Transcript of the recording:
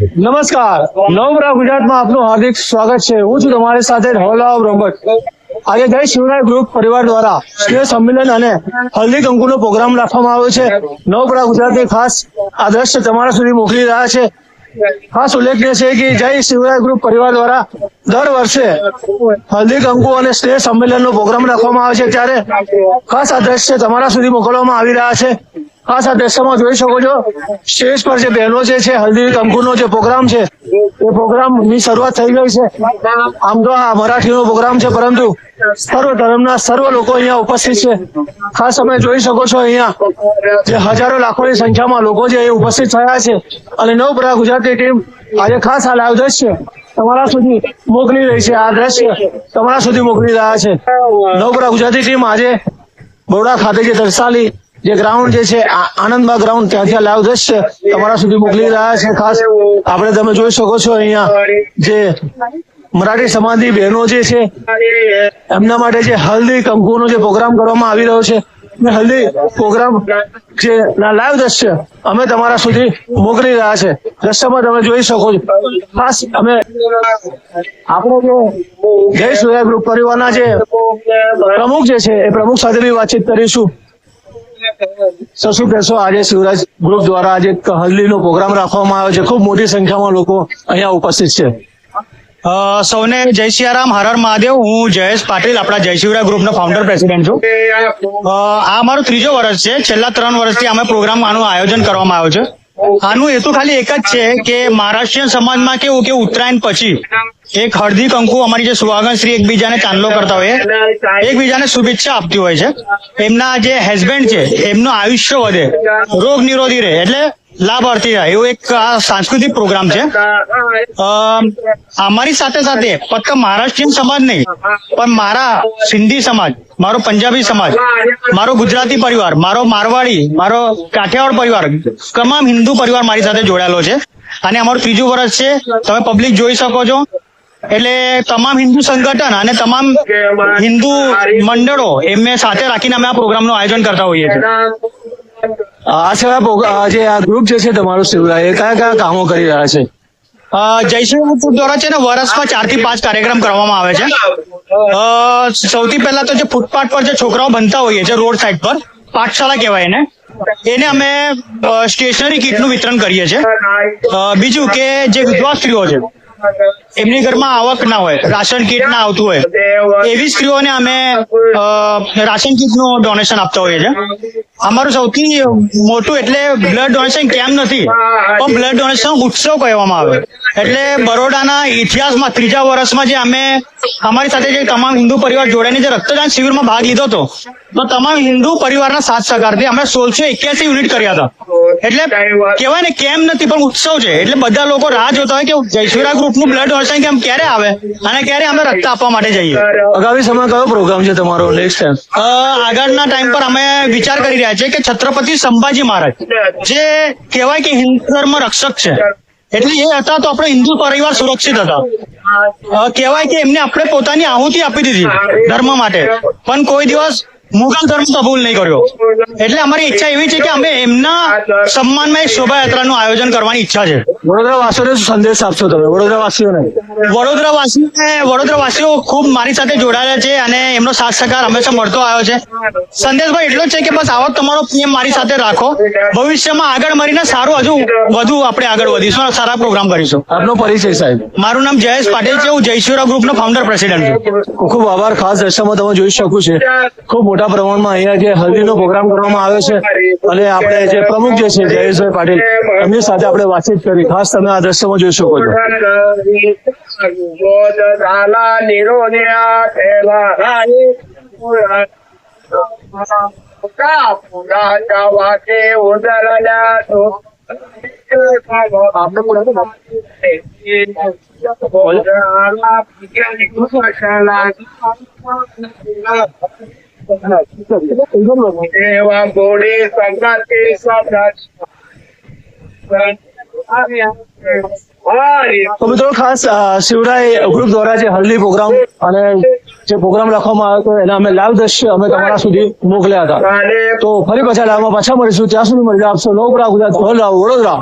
નમસ્કાર. નવરા ગુજરાતમાં આપનું હાર્દિક સ્વાગત છે. હું છું તમારી સાથે ધવલા બ્રહ્મટ આજે જય શિવરાય ગ્રુપ પરિવાર દ્વારા સ્નેહ સંમેલન અને હલ્દી કંકુનો પ્રોગ્રામ રાખવામાં આવ્યો છે. નવપરા ગુજરાતની ખાસ આ દ્રશ્ય તમારા સુધી મોકલી રહ્યા છે. ખાસ ઉલ્લેખનીય છે કે જય શિવરાય ગ્રુપ પરિવાર દ્વારા દર વર્ષે હલ્દી કંકુ અને સ્નેહ સંમેલનનો પ્રોગ્રામ રાખવામાં આવે છે. ત્યારે ખાસ આ દ્રશ્ય તમારા સુધી મોકલવામાં આવી રહ્યા છે. ખાસ સાથે દ્રશ્યમાં જોઈ શકો છો. સ્ટેજ પર જે બહેનો જે છે, હલ્દી કંકુનો જે પ્રોગ્રામ છે, એ પ્રોગ્રામની શરૂઆત થઈ ગઈ છે. આમ તો આ મરાઠીનો પ્રોગ્રામ છે, પરંતુ સર્વ ધર્મના સર્વ લોકો અહીંયા ઉપસ્થિત છે. ખાસ તમે જોઈ શકો છો અહીંયા, જે હજારો લાખોની સંખ્યામાં લોકો જે અહીં ઉપસ્થિત થયા છે. અને નવપરા ગુજરાતી ટીમ આજે ખાસ આ લાઈવ દ્રશ્ય તમારા સુધી મોકલી રહી છે. આ દ્રશ્ય તમારા સુધી મોકલી રહ્યા છે. નવપરા ગુજરાતી ટીમ આજે બરોડા ખાતે જે દર્શાલી જે ગ્રાઉન્ડ જે છે, આ- આનંદબાગ ગ્રાઉન્ડ ત્યાંથી આ લાઈવ દ્રશ્ય તમારા સુધી મોકલી રહ્યા છે ખાસ. આપણે તમે જોઈ શકો છો અહીંયા જે મરાઠી સમાજની બહેનો જે છે, એમના માટે જે હલ્દી કંકુનો જે પ્રોગ્રામ કરવામાં આવી રહ્યો છે. હલ્દી પ્રોગ્રામ જે લાઈવ દ્રશ્ય અમે તમારા સુધી મોકલી રહ્યા છે. દ્રશ્યમાં તમે જોઈ શકો છો. ખાસ અમે આપણો જે જય સૂર્યા ગ્રુપ પરિવારના જે પ્રમુખ જે છે, એ પ્રમુખ સાથે બી વાતચીત કરીશું. તો શું કહેશો? આજે શિવરાજ ગ્રુપ દ્વારા આજે હલ્દીનો પ્રોગ્રામ રાખવામાં આવ્યો છે. ખૂબ મોટી સંખ્યામાં લોકો અહીંયા ઉપસ્થિત છે. સૌને જય સિયારામ, હર મહાદેવ. હું જયેશ પાટીલ, આપણા જય શિવરાય ગ્રુપનો ફાઉન્ડર પ્રેસિડેન્ટ છું. આ અમારો ત્રીજો વર્ષ છે. છેલ્લા ત્રણ વર્ષથી અમે પ્રોગ્રામ આનું આયોજન કરવામાં આવ્યો છે. આનું હેતુ ખાલી એક જ છે કે મહારાષ્ટ્રીયન સમાજમાં કેવું કે ઉત્તરાયણ પછી એક હળદી કંકુ અમારી જે સુહાગણ શ્રી એકબીજાને ચાંદલો કરતા હોય. એકબીજાને શુભેચ્છા આપતી હોય છે. એમના જે હસબન્ડ છે, એમનું આયુષ્ય વધે, રોગ નિરોધી રહે, એટલે લાભાર્થી થાય. એવું એક સાંસ્કૃતિક પ્રોગ્રામ છે. અમારી સાથે સાથે ફક્ત મહારાષ્ટ્રીયન સમાજ નહીં, પણ મારા સિંધી સમાજ, મારો પંજાબી સમાજ, મારો ગુજરાતી પરિવાર, મારો મારવાડી, મારો કાઠિયાવાડ પરિવાર, તમામ હિન્દુ પરિવાર મારી સાથે જોડાયેલો છે. અને અમારું ત્રીજું વર્ષ છે. તમે પબ્લિક જોઈ શકો છો. એટલે તમામ હિન્દુ સંગઠન અને તમામ હિન્દુ મંડળો એમને સાથે રાખીને અમે આ પ્રોગ્રામનું આયોજન કરતા હોઈએ છીએ. આ સિવાય જે આ ગ્રુપ જે છે તમારું શિવરાય એ કયા કયા કામો કરી રહ્યા છે? જયશ્રી દ્વારા છે ને વર્ષમાં ચારથી પાંચ કાર્યક્રમ કરવામાં આવે છે. અ, સૌથી પહેલા તો જે ફૂટપાથ પર જે છોકરાઓ બનતા હોઈએ છે રોડ સાઈડ પર પાઠશાળા કહેવાય એને એને અમે સ્ટેશનરી કીટનું વિતરણ કરીએ છીએ. બીજું કે જે વિધવા સ્ત્રીઓ છે એમની ઘરમાં આવક ના હોય, રાશન કીટ ના આવતું હોય. એવી સ્ત્રીઓને અમે રાશન કીટનું ડોનેશન આપતા હોઈએ છીએ. અમારું સૌથી મોટું એટલે બ્લડ ડોનેશન કેમ નથી, પણ બ્લડ ડોનેશન ઉત્સવ કહેવામાં આવે. એટલે બરોડાના ઇતિહાસમાં ત્રીજા વર્ષમાં જે અમે અમારી સાથે જે તમામ હિન્દુ પરિવાર જોડાઈને જે રક્તદાન શિબિરમાં ભાગ લીધો હતો તો તમામ હિન્દુ પરિવારના સાથ સહકારથી અમે સોળસો એક્યાસી યુનિટ કર્યા હતા. એટલે કહેવાય ને કેમ નથી પણ ઉત્સવ છે. એટલે બધા લોકો રાહ જોતા હોય કે જયશ્વરા ગ્રુપનું બ્લડ ડોનેશન કેમ ક્યારે આવે? અને ક્યારે અમે રક્ત આપવા માટે જઈએ? આગામી સમય કયો પ્રોગ્રામ છે તમારો નેક્સ્ટ ટાઈમ આગળના ટાઈમ પર અમે વિચાર કરી રહ્યા છીએ કે છત્રપતિ સંભાજી મહારાજ જે કહેવાય કે હિન્દુ ધર્મ રક્ષક છે. એટલે એ હતા તો આપણે હિન્દુ પરિવાર સુરક્ષિત હતા. કહેવાય કે એમને આપણે પોતાની આહુતિ આપી દીધી ધર્મ માટે. પણ કોઈ દિવસ મુઘલ ધર્મ કબૂલ નહીં કર્યો. એટલે અમારી ઈચ્છા એવી છે કે અમે એમના સન્માનમાં એક શોભાયાત્રાનું આયોજન કરવાની ઈચ્છા છે. વડોદરા વાસીઓને શું સંદેશ આપશો તમે? વડોદરા વાસીઓને વડોદરા વાસીઓને વડોદરા વાસીઓ ખૂબ મારી સાથે જોડાયેલા છે અને એમનો સાથ સહકાર હંમેશા મળતો આવ્યો છે. સંદેશભાઈ એટલો જ છે કે બસ આવો તમારો પીએમ મારી સાથે રાખો. ભવિષ્યમાં આગળ મળીને સારું હજુ વધુ આપણે આગળ વધીશું સારા પ્રોગ્રામ કરીશું. આપનો પરિચય સાહેબ. મારું નામ જયેશ પાટીલ છે હું જયશ્વરા ગ્રુપનો ફાઉન્ડર પ્રેસિડેન્ટ છું. ખૂબ આભાર. ખાસ દ્રશ્યમાં તમે જોઈ શકું છે. ખૂબ મોટા પ્રમાણમાં અહીંયા જે હલ્દીનો પ્રોગ્રામ કરવામાં આવ્યો છે અને આપણે જે પ્રમુખ જે છે, જયેશભાઈ પાટીલ, એમની સાથે આપણે વાતચીત કરી. ખાસ તમે આ દ્રશ્યમાં જોઈ શકો છો. झाला અમે તો ખાસ શિવરાય ગ્રુપ દ્વારા જે હલ્દી પ્રોગ્રામ અને જે પ્રોગ્રામ લખવામાં આવ્યો હતો, એના અમે લાઈવ દ્રશ્ય અમે તમારા સુધી મોકલ્યા હતા. તો ફરી પાછા લાવવા પાછા મળીશું. ત્યાં સુધી મળી આપશો નવ ગુજરાત વડોદરા